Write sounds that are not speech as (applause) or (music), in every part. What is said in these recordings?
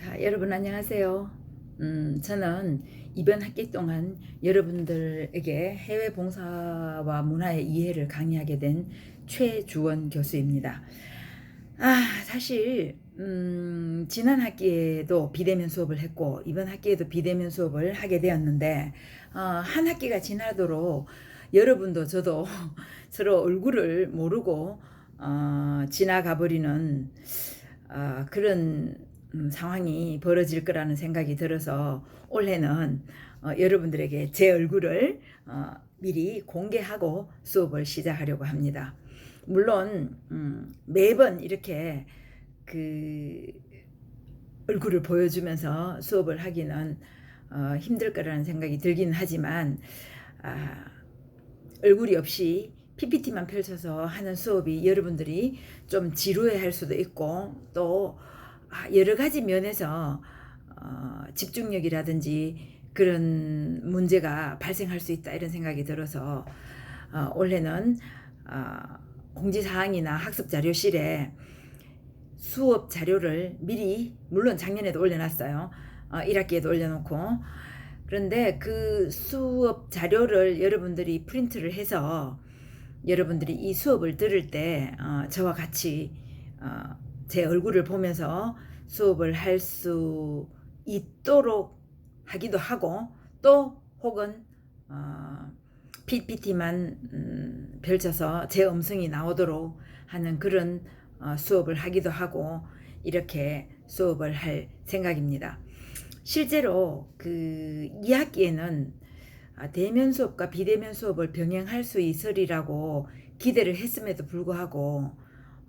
자, 여러분 안녕하세요. 음, 저는 이번 학기 동안 여러분들에게 해외 봉사와 문화의 이해를 강의하게 된 최주원 교수입니다. 아, 사실 음, 지난 학기에도 비대면 수업을 했고 이번 학기에도 비대면 수업을 하게 되었는데 어, 한 학기가 지나도록 여러분도 저도 (laughs) 서로 얼굴을 모르고 어, 지나가 버리는 어, 그런 음, 상황이 벌어질 거라는 생각이 들어서 올해는 어, 여러분들에게 제 얼굴을 어, 미리 공개하고 수업을 시작하려고 합니다. 물론 음, 매번 이렇게 그 얼굴을 보여주면서 수업을 하기는 어, 힘들 거라는 생각이 들긴 하지만 아, 얼굴이 없이 PPT만 펼쳐서 하는 수업이 여러분들이 좀 지루해 할 수도 있고 또 아, 여러 가지 면에서 어, 집중력이라든지 그런 문제가 발생할 수 있다 이런 생각이 들어서 어, 올해는 어, 공지사항이나 학습자료실에 수업 자료를 미리 물론 작년에도 올려놨어요. 어, 1학기에도 올려놓고 그런데 그 수업 자료를 여러분들이 프린트를 해서 여러분들이 이 수업을 들을 때 어, 저와 같이 어, 제 얼굴을 보면서 수업을 할 수 있도록 하기도 하고 또 혹은 어, PPT만 음, 펼쳐서 제 음성이 나오도록 하는 그런 어, 수업을 하기도 하고 이렇게 수업을 할 생각입니다. 실제로 그 2학기에는 아, 대면 수업과 비대면 수업을 병행할 수 있으리라고 기대를 했음에도 불구하고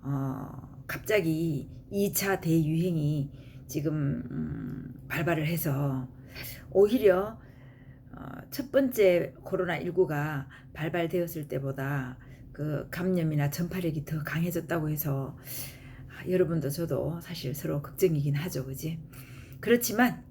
어, 갑자기 2차 대유행이 지금 음, 발발을 해서 오히려 어, 첫 번째 코로나 19가 발발되었을 때보다 그 감염이나 전파력이 더 강해졌다고 해서 아, 여러분도 저도 사실 서로 걱정이긴 하죠, 그지? 그렇지만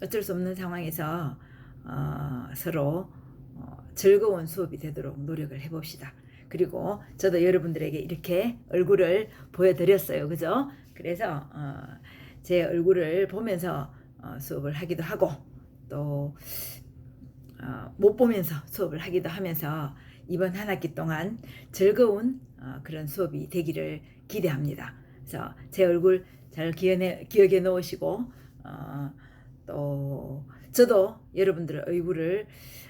어쩔 수 없는 상황에서 어, 서로 어, 즐거운 수업이 되도록 노력을 해봅시다. 그리고 저도 여러분들에게 이렇게 얼굴을 보여드렸어요. 그죠? 그래서 어, 제 얼굴을 보면서 어, 수업을 하기도 하고 또 어, 못 보면서 수업을 하기도 하면서 이번 한 학기 동안 즐거운 어, 그런 수업이 되기를 기대합니다. 그래서 제 얼굴 잘 기억해, 기억해 놓으시고 어, 또 저도 여러분들의 얼굴을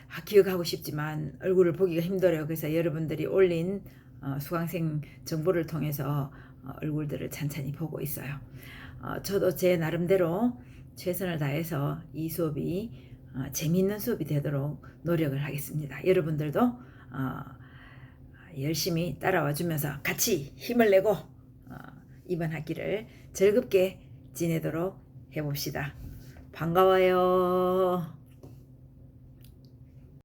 아, 기억하고 싶지만 얼굴을 보기가 힘들어요. 그래서 여러분들이 올린 어, 수강생 정보를 통해서 어, 얼굴들을 찬찬히 보고 있어요. 어, 저도 제 나름대로 최선을 다해서 이 수업이 어, 재미있는 수업이 되도록 노력을 하겠습니다. 여러분들도 어, 열심히 따라와 주면서 같이 힘을 내고 어, 이번 학기를 즐겁게 지내도록 해봅시다. 반가워요.